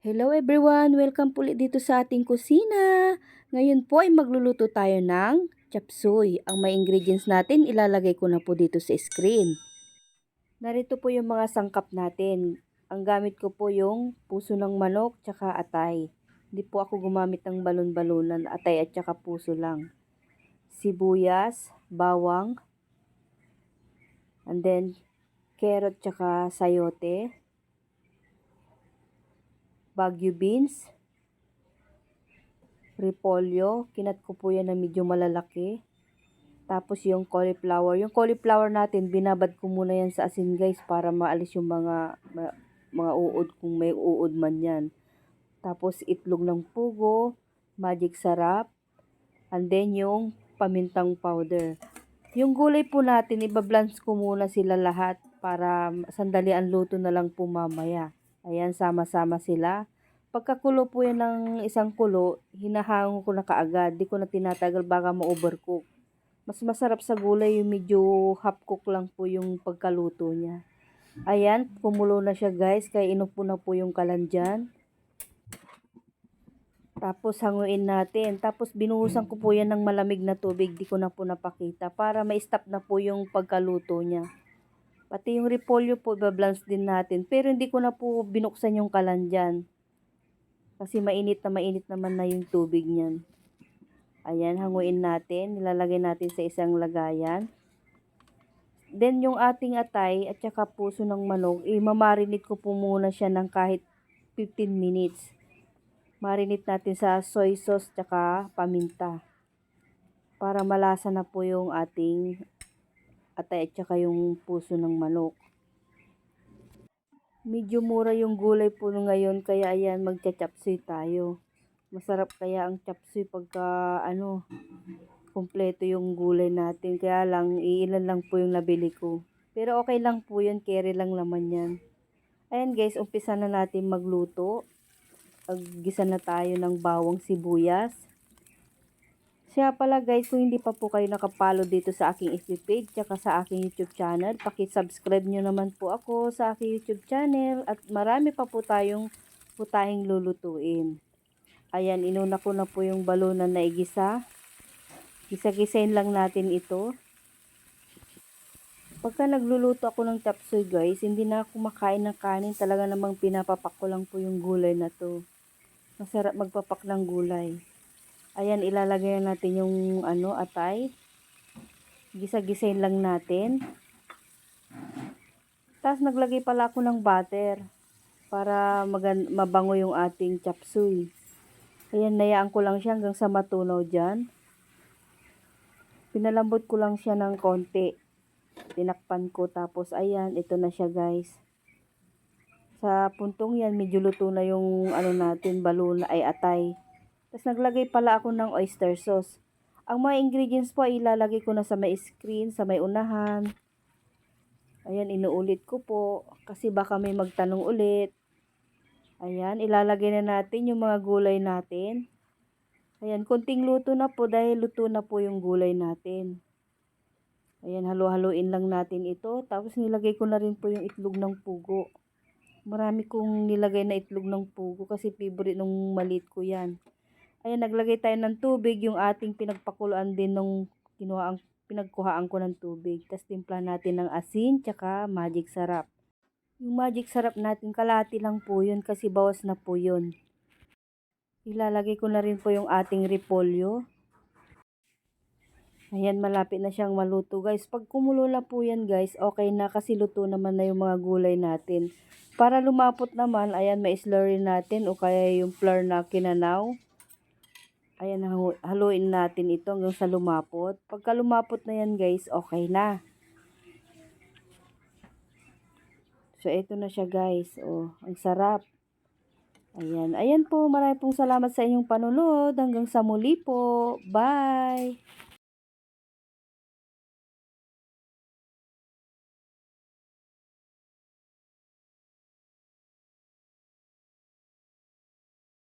Hello everyone! Welcome po ulit dito sa ating kusina. Ngayon po ay magluluto tayo ng chapsuy. Ang may ingredients natin ilalagay ko na po dito sa screen. Narito po yung mga sangkap natin. Ang gamit ko po yung puso ng manok tsaka atay. Hindi po ako gumamit ng balon-balonan, atay at tsaka puso lang. Sibuyas, bawang, and then carrot tsaka sayote Baguio beans, repolyo, kinat ko po yan na medyo malalaki. Tapos yung cauliflower. Yung cauliflower natin, binabad ko muna yan sa asin guys para maalis yung mga, mga uod kung may uod man yan. Tapos itlog ng pugo, magic sarap, and then yung pamintang powder. Yung gulay po natin, ibablance ko muna sila lahat para sandali ang luto na lang po mamaya. Ayan, sama-sama sila. Pagkakulo po yan ng isang kulo, hinahango ko na kaagad. Di ko na tinatagal baka ma-overcook. Mas masarap sa gulay yung medyo half cook lang po yung pagkaluto niya. Ayan, kumulo na siya guys. Kaya inupo na po yung kalandyan. Tapos hanguin natin. Tapos binuhusan ko po yan ng malamig na tubig. Di ko na po napakita. Para ma-stop na po yung pagkaluto niya. Pati yung repolyo po, ibablance din natin. Pero hindi ko na po binuksan yung kalan dyan. Kasi mainit na mainit naman na yung tubig niyan. Ayan, hanguin natin. Nilalagay natin sa isang lagayan. Then, yung ating atay at saka puso ng manok, i-marinate ko po muna siya ng kahit 15 minutes. Marinate natin sa soy sauce tsaka paminta. Para malasa na po yung ating atay at saka yung puso ng manok. Medyo mura yung gulay po ngayon kaya ayan magcha-chapsuy tayo. Masarap kaya ang chapsuy pagka ano kumpleto yung gulay natin. Kaya lang iilan lang po yung nabili ko. Pero okay lang po yun, carry lang naman yan. Ayan guys, umpisa na natin magluto. Gisa na tayo ng bawang sibuyas. Siya pala guys, kung hindi pa po kayo nakapalo dito sa aking FB page tsaka sa aking YouTube channel, paki-subscribe nyo naman po ako sa aking YouTube channel at marami pa po tayong putahing lulutuin. Ayan, inuna ko na po yung balunan na igisa. Gisa-gisain lang natin ito. Pagka nagluluto ako ng chapsuy guys, hindi na ako makain ng kanin. Talaga namang pinapapak ko lang po yung gulay na to. Masarap magpapak ng gulay. Ayan, ilalagay natin yung ano, atay. Gisa-gisain lang natin. Tapos naglagay pala ako ng butter para mabango yung ating chapsuy. Ayan, nayaan ko lang siya hanggang sa matunaw dyan. Pinalambot ko lang siya ng konti. Tinakpan ko tapos ayan, ito na siya guys. Sa puntong yan, medyo luto na yung ano natin, balon ay atay. Tapos naglagay pala ako ng oyster sauce. Ang mga ingredients po ay ilalagay ko na sa may screen, sa may unahan. Ayan, inuulit ko po kasi baka may magtanong ulit. Ayan, ilalagay na natin yung mga gulay natin. Ayan, konting luto na po dahil luto na po yung gulay natin. Ayan, halo-haloin lang natin ito. Tapos nilagay ko na rin po yung itlog ng pugo. Marami kong nilagay na itlog ng pugo kasi favorite nung maliit ko yan. Ayan, naglagay tayo ng tubig. Yung ating pinagpakuluan din nung kinuha ang, pinagkuhaan ko ng tubig. Tapos timpla natin ng asin, tsaka magic sarap. Yung magic sarap natin, kalati lang po yun kasi bawas na po yun. Ilalagay ko na rin po yung ating repolyo. Ayan, malapit na siyang maluto guys. Pag kumulo na po yan guys, okay na kasi luto naman na yung mga gulay natin. Para lumapot naman, ayan, ma-slurry natin o kaya yung flour na kinanaw. Ayan, haluin natin ito hanggang sa lumapot. Pagka lumapot na yan guys, okay na. So, ito na siya guys. Oh, ang sarap. Ayan. Ayan po. Maraming pong salamat sa inyong panunod. Hanggang sa muli po. Bye!